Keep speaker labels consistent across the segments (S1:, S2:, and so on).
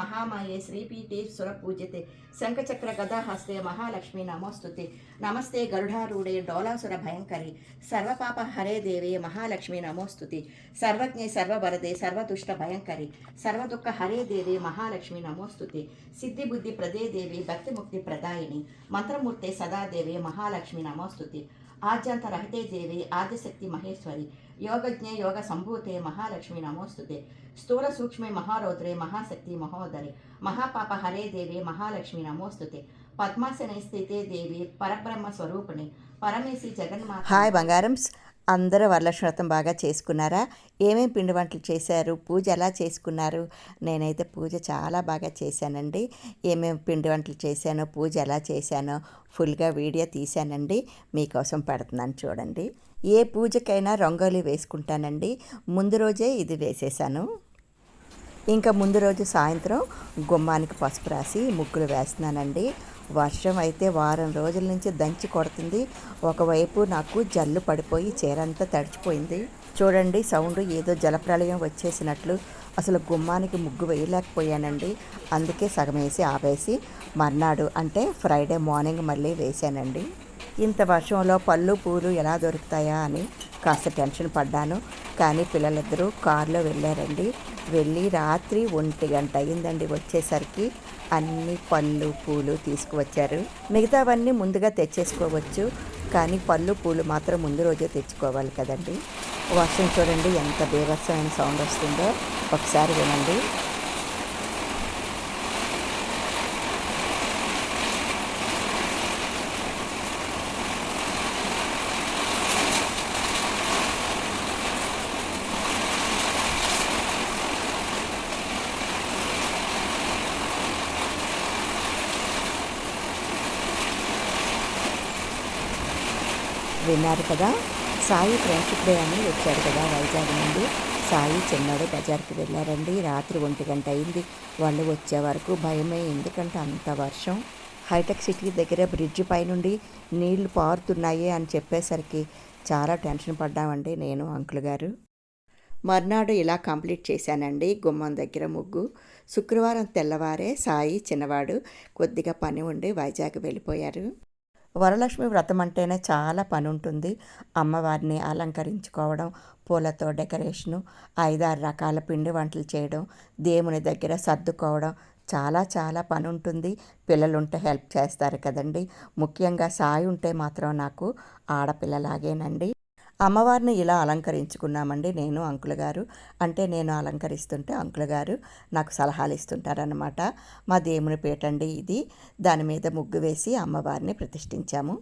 S1: మహామాయే శ్రీపీఠే సురపూజితే శంఖచక్ర గదాహస్తే మహాలక్ష్మి నమోస్తుతే. నమస్తే గరుడారూఢే డోలాసుర భయంకరి. సర్వపాప హరే దేవే మహాలక్ష్మి నమోస్తుతి. సర్వజ్ఞే సర్వవరదే సర్వదుష్ట భయంకరి. సర్వదుఃఖ హరే దేవే మహాలక్ష్మి నమోస్తుతి. సిద్ధిబుద్ధి ప్రదే దేవి భక్తిముక్తి ప్రదాయిని. మంత్రమూర్తే సదాదేవే మహాలక్ష్మి నమోస్తుతి. ఆద్యంత రహితే దేవి ఆదిశక్తి మహేశ్వరి యోగజ్ఞే యోగ సంభూతే మహాలక్ష్మి నమోస్తుతే స్థూల సూక్ష్మే మహారౌద్రే మహాశక్తి మహోదరి మహాపాప హరే దేవి మహాలక్ష్మి నమోస్తుతే పద్మాసనే స్థితే దేవి పరబ్రహ్మ స్వరూపిణి పరమేశి జగన్మాత
S2: హాయ్ బంగారమ్స్ అందరూ వరలక్ష్మి బాగా చేసుకున్నారా? ఏమేం పిండి వంటలు చేశారు? పూజ ఎలా చేసుకున్నారు? నేనైతే పూజ చాలా బాగా చేశానండి. ఏమేం పిండి వంటలు చేశానో పూజ ఎలా చేశానో ఫుల్గా వీడియో తీశానండి. మీకోసం పెడుతున్నాను చూడండి. ఏ పూజకైనా రంగోలీ వేసుకుంటానండి. ముందు రోజే ఇది వేసేసాను. ఇంకా ముందు రోజు సాయంత్రం గుమ్మానికి పసుపు రాసి ముగ్గులు వేస్తున్నానండి. వర్షం అయితే వారం రోజుల నుంచి దంచి కొడుతుంది. ఒకవైపు నాకు జల్లు పడిపోయి చీరంతా తడిచిపోయింది. చూడండి సౌండ్ ఏదో జలప్రళయం వచ్చేసినట్లు. అసలు గుమ్మానికి ముగ్గు వేయలేకపోయానండి. అందుకే సగం వేసి ఆపేసి మర్నాడు అంటే ఫ్రైడే మార్నింగ్ మళ్ళీ వేశానండి. ఇంత వర్షంలో పళ్ళు పూలు ఎలా దొరుకుతాయా అని కాస్త టెన్షన్ పడ్డాను. కానీ పిల్లలిద్దరూ కారులో వెళ్ళారండి. వెళ్ళి రాత్రి ఒంటి గంట అయ్యిందండి వచ్చేసరికి. అన్ని పళ్ళు పూలు తీసుకువచ్చారు. మిగతావన్నీ ముందుగా తెచ్చేసుకోవచ్చు. కానీ పళ్ళు పూలు మాత్రం ముందు రోజే తెచ్చుకోవాలి కదండి. వర్షం చూడండి ఎంత బీభత్సమైన సౌండ్ వస్తుందో. ఒకసారి వినండి. విన్నారు కదా. సాయి ఫ్రెండ్షిప్ డే అని వచ్చారు కదా వైజాగ్ నుండి. సాయి చిన్నాడు బజార్కి వెళ్ళారండి. రాత్రి ఒంటి గంట అయింది. వాళ్ళు వచ్చే వరకు భయమే. ఎందుకంటే అంత వర్షం. హైటెక్ సిటీ దగ్గర బ్రిడ్జ్ పైనుండి నీళ్ళు పారుతున్నాయి అని చెప్పేసరికి చాలా టెన్షన్ పడ్డామండి నేను అంకుల్ గారు. మర్నాడు ఇలా కంప్లీట్ చేశానండి గుమ్మం దగ్గర ముగ్గు. శుక్రవారం తెల్లవారే సాయి చిన్నవాడు కొద్దిగా పని ఉండి వైజాగ్ వెళ్ళిపోయారు. వరలక్ష్మి వ్రతం అంటేనే చాలా పని ఉంటుంది అమ్మవారిని అలంకరించుకోవడం పూలతో డెకరేషను ఐదారు రకాల పిండి వంటలు చేయడం దేవుని దగ్గర సర్దుకోవడం చాలా చాలా పని ఉంటుంది పిల్లలు ఉంటే హెల్ప్ చేస్తారు కదండి. ముఖ్యంగా సాయి ఉంటే మాత్రం నాకు ఆడపిల్లలాగేనండి. అమ్మవారిని ఇలా అలంకరించుకున్నామండి నేను అంకుల్ గారు. అంటే నేను అలంకరిస్తుంటే అంకుల్ గారు నాకు సలహాలు ఇస్తుంటారనమాట మా దేవుని పేటండి ఇది. దాని మీద ముగ్గు వేసి అమ్మవారిని ప్రతిష్ఠించాము.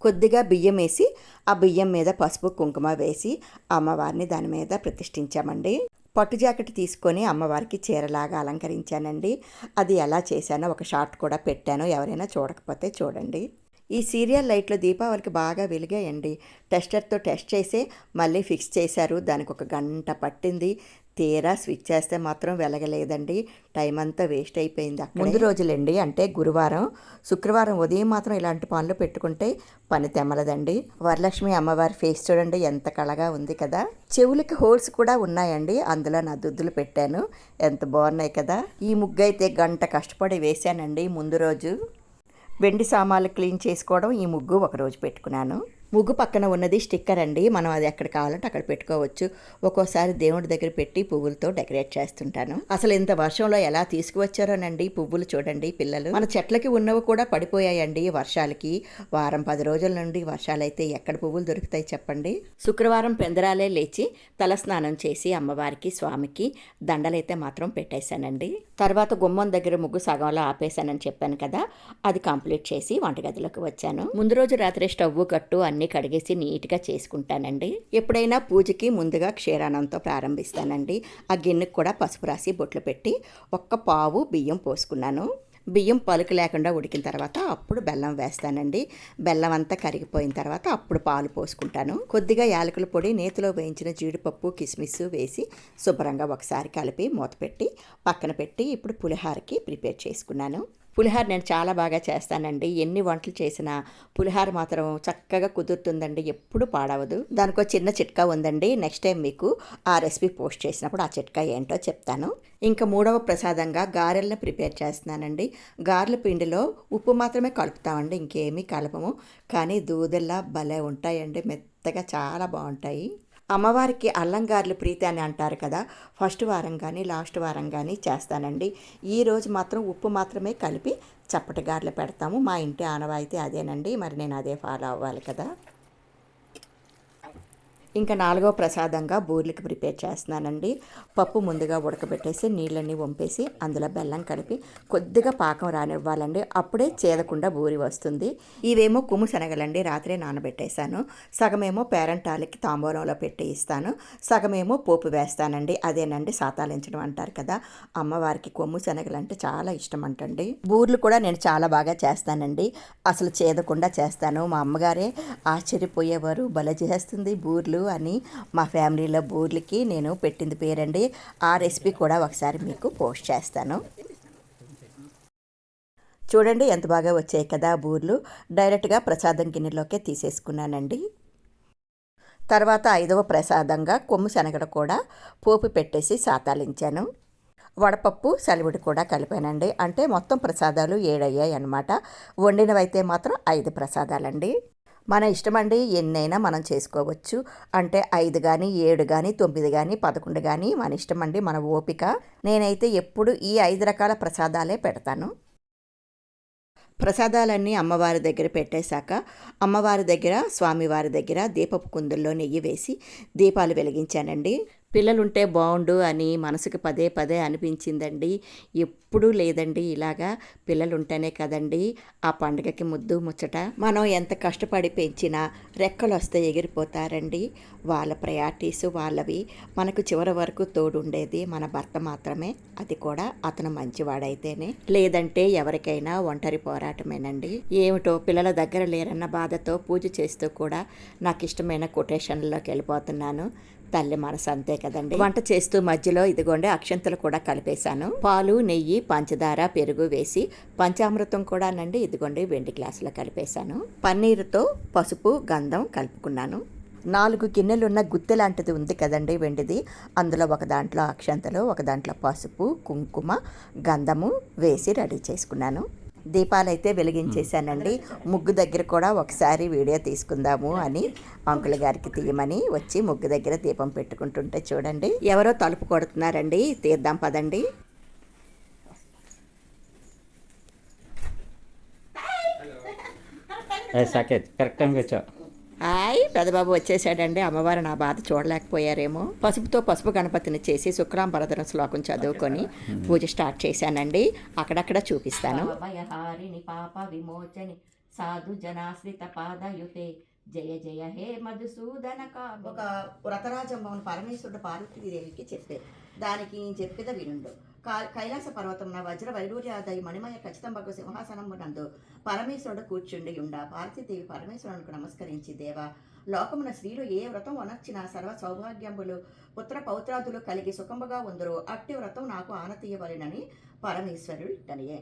S2: కొద్దిగా బియ్యం వేసి ఆ బియ్యం మీద పసుపు కుంకుమ వేసి అమ్మవారిని దాని మీద ప్రతిష్ఠించామండి. పట్టు జాకెట్ తీసుకొని అమ్మవారికి చీరలాగా అలంకరించానండి. అది ఎలా చేశానో ఒక షార్ట్ కూడా పెట్టాను. ఎవరైనా చూడకపోతే చూడండి. ఈ సీరియల్ లైట్లు దీపావళికి బాగా వెలిగాయండి. టెస్టర్తో టెస్ట్ చేసి మళ్ళీ ఫిక్స్ చేశారు. దానికి ఒక గంట పట్టింది. తీరా స్విచ్ చేస్తే మాత్రం వెలగలేదండి. టైం అంతా వేస్ట్ అయిపోయింది అక్కడ. ముందు రోజులండి. అంటే గురువారం శుక్రవారం ఉదయం మాత్రం ఇలాంటి పనులు పెట్టుకుంటే పని తెమ్మలదండి వరలక్ష్మి అమ్మవారి ఫేస్ చూడండి ఎంత కళగా ఉంది కదా. చెవులకి హోల్స్ కూడా ఉన్నాయండి. అందులో నా దుద్దులు పెట్టాను. ఎంత బాగున్నాయి కదా. ఈ ముగ్గు అయితే గంట కష్టపడి వేశానండి ముందు రోజు. వెండి సామాన్లు క్లీన్ చేసుకోవడం ఈ ముగ్గు ఒకరోజు పెట్టుకున్నాను. ముగ్గు పక్కన ఉన్నది స్టిక్కర్ అండి. మనం అది ఎక్కడ కావాలంటే అక్కడ పెట్టుకోవచ్చు. ఒక్కోసారి దేవుడి దగ్గర పెట్టి పువ్వులతో డెకరేట్ చేస్తుంటాను. అసలు ఇంత వర్షంలో ఎలా తీసుకువచ్చారోనండి? పువ్వులు చూడండి పిల్లలు. మన చెట్లకి ఉన్నవి కూడా పడిపోయాయండి వర్షాలకి. వారం పది రోజుల నుండి వర్షాలైతే ఎక్కడ పువ్వులు దొరుకుతాయి చెప్పండి? శుక్రవారం పెందరాలే లేచి తలస్నానం చేసి అమ్మవారికి స్వామికి దండలైతే మాత్రం పెట్టేశానండి. తర్వాత గుమ్మం దగ్గర ముగ్గు సగంలో ఆపేశానని చెప్పాను కదా అది కంప్లీట్ చేసి వంటగదిలోకి వచ్చాను. ముందు రోజు రాత్రి స్టవ్ కట్టు అన్ని అన్నీ కడిగేసి నీట్గా చేసుకుంటానండి. ఎప్పుడైనా పూజకి ముందుగా క్షీరానంతో ప్రారంభిస్తానండి. ఆ గిన్నెకు కూడా పసుపు రాసి బొట్లు పెట్టి ఒక్క పావు బియ్యం పోసుకున్నాను. బియ్యం పలుకు లేకుండా ఉడికిన తర్వాత అప్పుడు బెల్లం వేస్తానండి. బెల్లం అంతా కరిగిపోయిన తర్వాత అప్పుడు పాలు పోసుకుంటాను. కొద్దిగా యాలకుల పొడి నేతిలో వేయించిన జీడిపప్పు కిస్మిస్ వేసి శుభ్రంగా ఒకసారి కలిపి మూత పెట్టి పక్కన పెట్టి ఇప్పుడు పులిహారకి ప్రిపేర్ చేసుకున్నాను. పులిహార నేను చాలా బాగా చేస్తానండి. ఎన్ని వంటలు చేసినా పులిహార మాత్రం చక్కగా కుదురుతుందండి. ఎప్పుడు పాడవదు. దానికి ఒక చిన్న చిట్కా ఉందండి. నెక్స్ట్ టైం మీకు ఆ రెసిపీ పోస్ట్ చేసినప్పుడు ఆ చిట్కా ఏంటో చెప్తాను. ఇంకా మూడవ ప్రసాదంగా గారెలను ప్రిపేర్ చేస్తున్నానండి. గారెల పిండిలో ఉప్పు మాత్రమే కలుపుతామండి. ఇంకేమీ కలపము. కానీ దూదల్లా భలే ఉంటాయండి. మెత్తగా చాలా బాగుంటాయి. అమ్మవారికి అల్లంగార్లు ప్రీతి అని అంటారు కదా ఫస్ట్ వారం కానీ లాస్ట్ వారం కానీ చేస్తానండి. ఈరోజు మాత్రం ఉప్పు మాత్రమే కలిపి చప్పటి గారెలు పెడతాము. మా ఇంటి ఆనవాయితీ అదేనండి. మరి నేను అదే ఫాలో అవ్వాలి కదా. ఇంకా నాలుగో ప్రసాదంగా బూర్లకి ప్రిపేర్ చేస్తున్నానండి. పప్పు ముందుగా ఉడకబెట్టేసి నీళ్ళన్నీ వంపేసి అందులో బెల్లం కలిపి కొద్దిగా పాకం రానివ్వాలండి. అప్పుడే చేదకుండా బూరి వస్తుంది. ఇవేమో కుమ్ము శనగలండి రాత్రే నానబెట్టేశాను. సగమేమో పేరంటాలకి తాంబూలంలో పెట్టి ఇస్తాను. సగమేమో పోపు వేస్తానండి. అదేనండి సాతాలించడం అంటారు కదా. అమ్మవారికి కొమ్ము శనగలు అంటే చాలా ఇష్టం అంటండి బూర్లు కూడా నేను చాలా బాగా చేస్తానండి. అసలు చేదకుండా చేస్తాను. మా అమ్మగారే ఆశ్చర్యపోయేవారు. బల చేస్తుంది బూర్లు. అని మా ఫ్యామిలీలో బూర్లకి నేను పెట్టింది పేరండి. ఆ రెసిపీ కూడా ఒకసారి మీకు పోస్ట్ చేస్తాను. చూడండి ఎంత బాగా వచ్చాయి కదా బూర్లు. డైరెక్ట్గా ప్రసాదం గిన్నెలోకే తీసేసుకున్నానండి. తర్వాత ఐదవ ప్రసాదంగా కొమ్ము శనగడ కూడా పోపు పెట్టేసి సాతాలించాను. వడపప్పు సలివిడి కూడా కలిపానండి. అంటే మొత్తం ప్రసాదాలు ఏడయ్యాయి అనమాట వండినవైతే మాత్రం ఐదు ప్రసాదాలండి. మన ఇష్టమండి ఎన్నైనా మనం చేసుకోవచ్చు. అంటే ఐదు కానీ ఏడు కానీ తొమ్మిది కానీ పదకొండు కానీ మన ఇష్టమండి మన ఓపిక. నేనైతే ఎప్పుడు ఈ ఐదు రకాల ప్రసాదాలే పెడతాను. ప్రసాదాలన్నీ అమ్మవారి దగ్గర పెట్టేశాక అమ్మవారి దగ్గర స్వామివారి దగ్గర దీపపు కుందుల్లో నెయ్యి వేసి దీపాలు వెలిగించానండి. పిల్లలుంటే బాగుండు అని మనసుకు పదే పదే అనిపించిందండి. ఎప్పుడూ లేదండి ఇలాగా పిల్లలుంటేనే కదండి ఆ పండుగకి ముద్దు ముచ్చట. మనం ఎంత కష్టపడి పెంచినా రెక్కలు వస్తే ఎగిరిపోతారండి. వాళ్ళ ప్రయారిటీస్ వాళ్ళవి మనకు చివరి వరకు తోడుండేది మన భర్త మాత్రమే. అది కూడా అతను మంచివాడైతేనే. లేదంటే ఎవరికైనా ఒంటరి పోరాటమేనండి. ఏమిటో పిల్లల దగ్గర లేరన్న బాధతో పూజ చేస్తూ కూడా నాకు ఇష్టమైన కొటేషన్లోకి వెళ్ళిపోతున్నాను. తల్లి మనసు అంతే కదండి. వంట చేస్తూ మధ్యలో ఇదిగోండి అక్షంతలు కూడా కలిపేశాను. పాలు నెయ్యి పంచదార పెరుగు వేసి పంచామృతం కూడా నండి ఇదిగోండి వెండి గ్లాసులో కలిపేశాను. పన్నీరుతో పసుపు గంధం కలుపుకున్నాను. నాలుగు గిన్నెలున్న గుత్తె లాంటిది ఉంది కదండి వెండిది. అందులో ఒక దాంట్లో అక్షంతలు ఒక దాంట్లో పసుపు కుంకుమ గంధము వేసి రెడీ చేసుకున్నాను. దీపాలైతే వెలిగించేశానండి. ముగ్గు దగ్గర కూడా ఒకసారి వీడియో తీసుకుందాము అని అంకుల్ గారికి తీయమని వచ్చి ముగ్గు దగ్గర దీపం పెట్టుకుంటుంటే చూడండి. ఎవరో తలుపు కొడుతున్నారండి. తీద్దాం పదండి.
S3: ఏ సాకేత్ కరెక్ట్ టైంకి వచ్చావు.
S2: హాయ్ పెదబాబు వచ్చేసాడండి. అమ్మవారు నా బాధ చూడలేకపోయారేమో. పసుపుతో పసుపు గణపతిని చేసి శుక్రాంబరధర శ్లోకం చదువుకొని పూజ స్టార్ట్ చేశానండి. అక్కడక్కడ చూపిస్తాను. పాప విమోచని సాధు జనాశ్రిత పాదయుతే జయ జయ హే మధుసూదన ఒక వ్రతరాజమ్మను పరమేశ్వరుడు పార్వతీదేవికి చెప్పే దానికి చెప్పేద వినుండు. కైలాస పర్వతమున వజ్ర వైడూర్యాదయ మణిమయ ఖచ్చితంబగు సింహాసనమునందు పరమేశ్వరుడు కూర్చుండి ఉండ. పార్వతీదేవి పరమేశ్వరునికి నమస్కరించి దేవా లోకమున స్త్రీలు ఏ వ్రతం వనర్చినా సర్వ సౌభాగ్యములు పుత్ర పౌత్రాదులు కలిగి సుఖముగా ఉందరో. అట్టి వ్రతం నాకు ఆనతీయవలెనని పరమేశ్వరుడు ఇట్టనియే.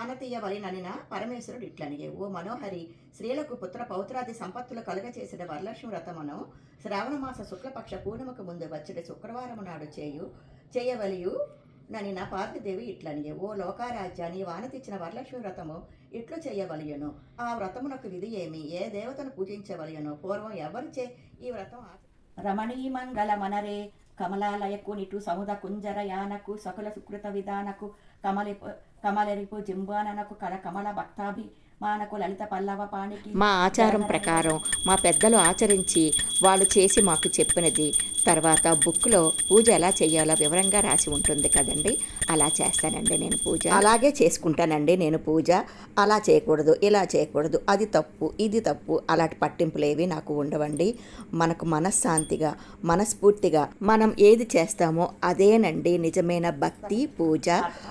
S2: ఆనతీయవలెననిన పరమేశ్వరుడు ఇట్లనియే. ఓ మనోహరి స్త్రీలకు పుత్ర పౌత్రాది సంపత్తులు కలగచేసిన వరలక్ష్మి వ్రతమును శ్రావణమాస శుక్లపక్ష పూర్ణిమకు ముందు వచ్చే శుక్రవారం నాడు చేయు చేయవలియు ననిన పార్వదేవి ఇట్లనియే. ఓ లోకారాజ్యాన్ని వానతిచ్చిన వరలక్ష్మి వ్రతము ఇట్లు చేయవలయను. ఆ వ్రతమునకు విధి ఏమి? ఏ దేవతను పూజించవలయను? పూర్వం ఎవరిచే ఈ వ్రతం రమణీమంగళ మనరే కమలాలయకు నిటు సముద కుంజర యానకు సకుల సుకృత విధానకు కమలి కమలరిపు జింబాననకు కల కమల భక్తాభి మానకు లలిత పల్లవ పాణికి మా ఆచారం ప్రకారం మా పెద్దలు ఆచరించి వాళ్ళు చేసి మాకు చెప్పినది. తర్వాత బుక్లో పూజ ఎలా చేయాలో వివరంగా రాసి ఉంటుంది కదండి. అలా చేస్తానండి నేను పూజ. అలాగే చేసుకుంటానండి నేను పూజ. అలా చేయకూడదు ఇలా చేయకూడదు అది తప్పు ఇది తప్పు అలాంటి పట్టింపులు ఏవి నాకు ఉండవండి. మనకు మనశ్శాంతిగా మనస్ఫూర్తిగా మనం ఏది చేస్తామో అదేనండి నిజమైన భక్తి పూజ.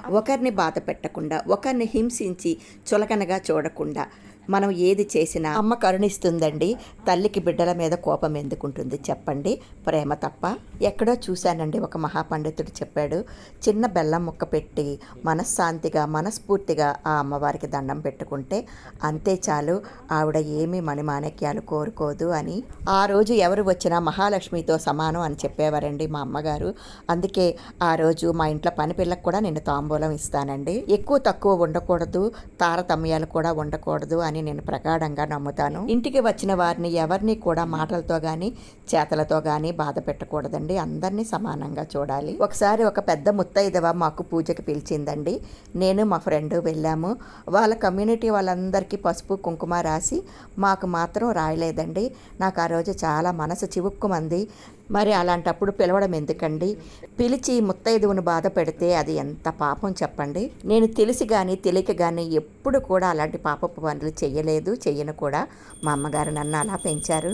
S2: ఒకరిని బాధ పెట్టకుండా ఒకరిని హింసించి చులకనగా చూడకుండా మనం ఏది చేసినా అమ్మ కరుణిస్తుందండి. తల్లికి బిడ్డల మీద కోపం ఎందుకుంటుంది చెప్పండి. ప్రేమ తప్ప ఎక్కడో చూశానండి ఒక మహాపండితుడు చెప్పాడు. చిన్న బెల్లం ముక్క పెట్టి మనశ్శాంతిగా మనస్ఫూర్తిగా ఆ అమ్మవారికి దండం పెట్టుకుంటే అంతే చాలు. ఆవిడ ఏమీ మణిమాణిక్యాలు కోరుకోదు అని. ఆ రోజు ఎవరు వచ్చినా మహాలక్ష్మితో సమానం అని చెప్పేవారండి మా అమ్మగారు. అందుకే ఆ రోజు మా ఇంట్లో పని పిల్లకు కూడా నేను తాంబూలం ఇస్తానండి. ఎక్కువ తక్కువ ఉండకూడదు. తారతమ్యాలు కూడా ఉండకూడదు అని నేను ప్రగాఢంగా నమ్ముతాను. ఇంటికి వచ్చిన వారిని ఎవరిని కూడా మాటలతో కానీ చేతలతో కానీ బాధ పెట్టకూడదండి. అందరినీ సమానంగా చూడాలి. ఒకసారి ఒక పెద్ద ముత్తైదవ మాకు పూజకి పిలిచిందండి. నేను మా ఫ్రెండ్ వెళ్ళాము. వాళ్ళ కమ్యూనిటీ వాళ్ళందరికీ పసుపు కుంకుమ రాసి మాకు మాత్రం రాయలేదండి. నాకు ఆ రోజు చాలా మనసు చివుక్కుమంది. మరి అలాంటప్పుడు పిలవడం ఎందుకండి? పిలిచి ముత్తైదువును బాధ పెడితే అది ఎంత పాపం చెప్పండి? నేను తెలిసి కానీ తెలియక కానీ ఎప్పుడు కూడా అలాంటి పాపపు పనులు చేయలేదు చెయ్యను కూడా. మా అమ్మగారు నన్ను అలా పెంచారు.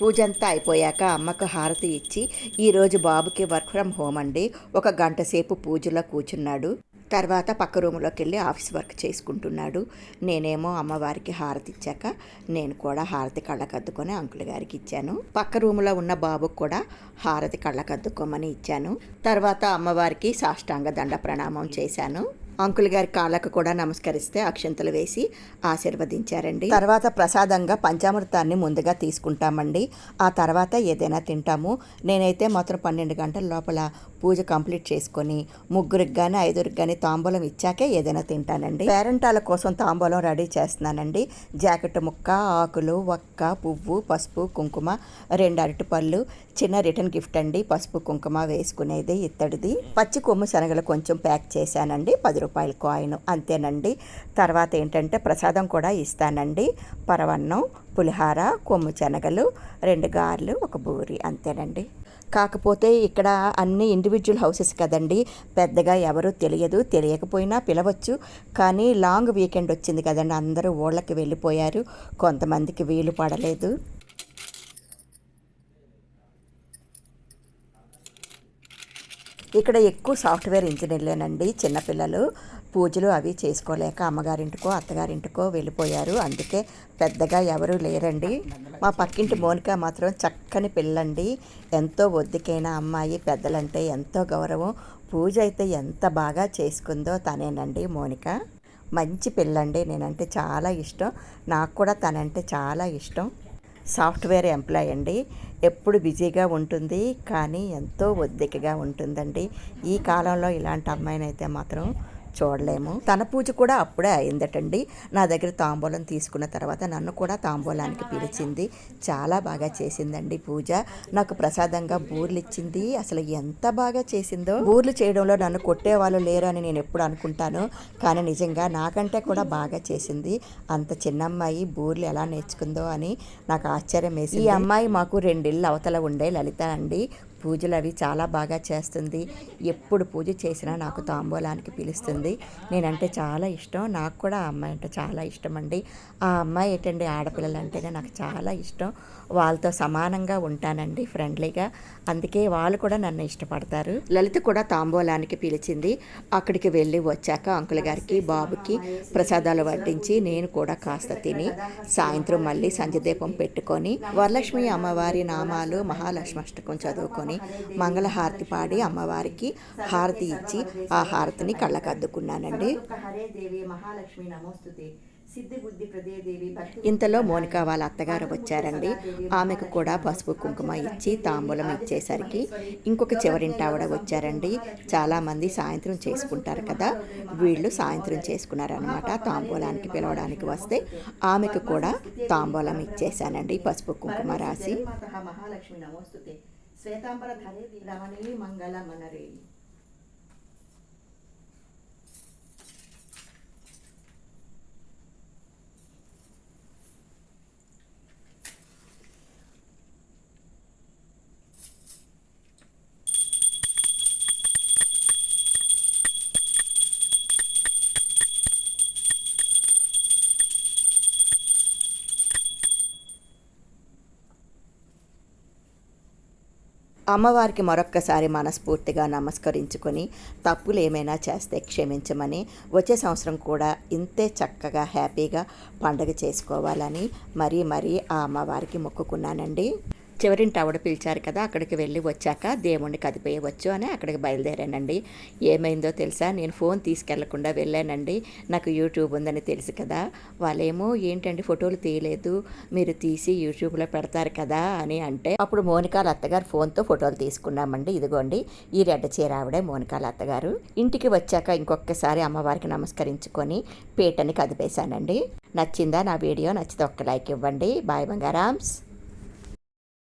S2: పూజంతా అయిపోయాక అమ్మకు హారతి ఇచ్చి ఈరోజు బాబుకి వర్క్ ఫ్రమ్ హోమ్ అండి. ఒక గంట సేపు పూజలో కూర్చున్నాడు. తర్వాత పక్క రూములోకి వెళ్ళి ఆఫీస్ వర్క్ చేసుకుంటున్నాడు. నేనేమో అమ్మవారికి హారతి ఇచ్చాక నేను కూడా హారతి కళ్ళకద్దుకొని అంకుల్ గారికి ఇచ్చాను. పక్క రూములో ఉన్న బాబుకు కూడా హారతి కళ్ళకద్దుకోమని ఇచ్చాను. తర్వాత అమ్మవారికి సాష్టాంగ దండ ప్రణామం చేశాను. అంకుల్ గారి కాళ్ళకు కూడా నమస్కరిస్తే అక్షంతలు వేసి ఆశీర్వదించారండి. తర్వాత ప్రసాదంగా పంచామృతాన్ని ముందుగా తీసుకుంటామండి. ఆ తర్వాత ఏదైనా తింటాము. నేనైతే మాత్రం పన్నెండు గంటల లోపల పూజ కంప్లీట్ చేసుకొని ముగ్గురికి కానీ ఐదుగురికి కానీ తాంబూలం ఇచ్చాకే ఏదైనా తింటానండి. పేరెంటాల కోసం తాంబూలం రెడీ చేస్తున్నానండి. జాకెట్ ముక్క ఆకులు ఒక్క పువ్వు పసుపు కుంకుమ రెండు అరటిపళ్ళు చిన్న రిటర్న్ గిఫ్ట్ అండి. పసుపు కుంకుమ వేసుకునేది ఇత్తడిది. పచ్చి కొమ్ము శనగలు కొంచెం ప్యాక్ చేశానండి. పది రూపాయల కాయిన్ అంతేనండి. తర్వాత ఏంటంటే ప్రసాదం కూడా ఇస్తానండి. పరవన్నం పులిహార కొమ్ము శనగలు రెండు గారెలు ఒక బూరి అంతేనండి. కాకపోతే ఇక్కడ అన్ని ఇండివిజువల్ హౌసెస్ కదండి. పెద్దగా ఎవరు తెలియదు తెలియకపోయినా పిలవచ్చు. కానీ లాంగ్ వీకెండ్ వచ్చింది కదండి. అందరూ ఊళ్ళకి వెళ్ళిపోయారు. కొంతమందికి వీలు పడలేదు. ఇక్కడ ఎక్కువ సాఫ్ట్వేర్ ఇంజనీర్లేనండి. చిన్నపిల్లలు పూజలు అవి చేసుకోలేక అమ్మగారింటికో అత్తగారింటికో వెళ్ళిపోయారు. అందుకే పెద్దగా ఎవరూ లేరండి. మా పక్కింటి మోనిక మాత్రం చక్కని పిల్లండి. ఎంతో ఒద్దికైన అమ్మాయి పెద్దలంటే ఎంతో గౌరవం. పూజ అయితే ఎంత బాగా చేసుకుందో తనేనండి మోనిక. మంచి పిల్లండి. నేనంటే చాలా ఇష్టం. నాకు కూడా తనంటే చాలా ఇష్టం. సాఫ్ట్వేర్ ఎంప్లాయ్ అండి. ఎప్పుడు బిజీగా ఉంటుంది కానీ ఎంతో ఒద్దికగా ఉంటుందండి. ఈ కాలంలో ఇలాంటి అమ్మాయినైతే మాత్రం చూడలేము. తన పూజ కూడా అప్పుడే అయిందటండి. నా దగ్గర తాంబూలం తీసుకున్న తర్వాత నన్ను కూడా తాంబూలానికి పిలిచింది. చాలా బాగా చేసిందండి పూజ. నాకు ప్రసాదంగా బూర్లు ఇచ్చింది. అసలు ఎంత బాగా చేసిందో. బూర్లు చేయడంలో నన్ను కొట్టేవాళ్ళు లేరు అని నేను ఎప్పుడు అనుకుంటాను. కానీ నిజంగా నాకంటే కూడా బాగా చేసింది. అంత చిన్న అమ్మాయి బూర్లు ఎలా నేర్చుకుందో అని నాకు ఆశ్చర్యం వేసి ఈ అమ్మాయి మాకు రెండిళ్ళు అవతల ఉండే లలిత అండి. పూజలు అవి చాలా బాగా చేస్తుంది. ఎప్పుడు పూజ చేసినా నాకు తాంబూలానికి పిలుస్తుంది. నేనంటే చాలా ఇష్టం. నాకు కూడా ఆ అమ్మాయి అంటే చాలా ఇష్టం అండి. ఆ అమ్మాయి ఏంటండి? ఆడపిల్లలు అంటేనే నాకు చాలా ఇష్టం. వాళ్ళతో సమానంగా ఉంటానండి ఫ్రెండ్లీగా. అందుకే వాళ్ళు కూడా నన్ను ఇష్టపడతారు. లలిత కూడా తాంబూలానికి పిలిచింది. అక్కడికి వెళ్ళి వచ్చాక అంకుల్ గారికి బాబుకి ప్రసాదాలు వడ్డించి నేను కూడా కాస్త తిని సాయంత్రం మళ్ళీ సంధ్యదీపం పెట్టుకొని వరలక్ష్మి అమ్మవారి నామాలు మహాలక్ష్మి అష్టకం చదువుకొని మంగళహారతి పాడి అమ్మవారికి హారతి ఇచ్చి ఆ హారతిని కళ్ళకద్దుకున్నానండి
S1: హరే దేవి మహాలక్ష్మి నమోస్తుతే.
S2: ఇంతలో మోనిక వాళ్ళ అత్తగారు వచ్చారండి ఆమెకు కూడా పసుపు కుంకుమ ఇచ్చి తాంబూలం ఇచ్చేసరికి ఇంకొక చివరింటి ఆవిడ వచ్చారండి చాలామంది సాయంత్రం చేసుకుంటారు కదా వీళ్ళు సాయంత్రం చేసుకున్నారనమాట తాంబూలానికి పిలవడానికి వస్తే ఆమెకు కూడా తాంబూలం ఇచ్చేసానండి పసుపు కుంకుమ రాసి
S1: జగన్మాతః మహాలక్ష్మి నమోస్తుతే శ్వేతాంబర ధరే రమణీ మంగళ
S2: అమ్మవారికి మరొక్కసారి మనస్ఫూర్తిగా నమస్కరించుకొని తప్పులు ఏమైనా చేస్తే క్షమించమని వచ్చే సంవత్సరం కూడా ఇంతే చక్కగా హ్యాపీగా పండగ చేసుకోవాలని మరీ మరీ ఆ అమ్మవారికి మొక్కుకున్నానండి. చివరింటి ఆవిడ పిలిచారు కదా అక్కడికి వెళ్ళి వచ్చాక దేవుణ్ణి కదిపేయవచ్చు అని అక్కడికి బయలుదేరానండి. ఏమైందో తెలుసా? నేను ఫోన్ తీసుకెళ్ళకుండా వెళ్ళానండి. నాకు యూట్యూబ్ ఉందని తెలుసు కదా. వాళ్ళేమో ఏంటండి ఫోటోలు తీయలేదు? మీరు తీసి యూట్యూబ్లో పెడతారు కదా అని అంటే అప్పుడు మోనికాల అత్తగారు ఫోన్తో ఫోటోలు తీసుకున్నామండి. ఇదిగోండి ఈ రెడ్డ చీర ఆవిడే మోనికాల అత్తగారు ఇంటికి వచ్చాక ఇంకొకసారి అమ్మవారికి నమస్కరించుకొని పీటని కదిపేశానండి. నచ్చిందా నా వీడియో? నచ్చితే ఒక్క లైక్ ఇవ్వండి. బాయ్ బంగారామ్స్.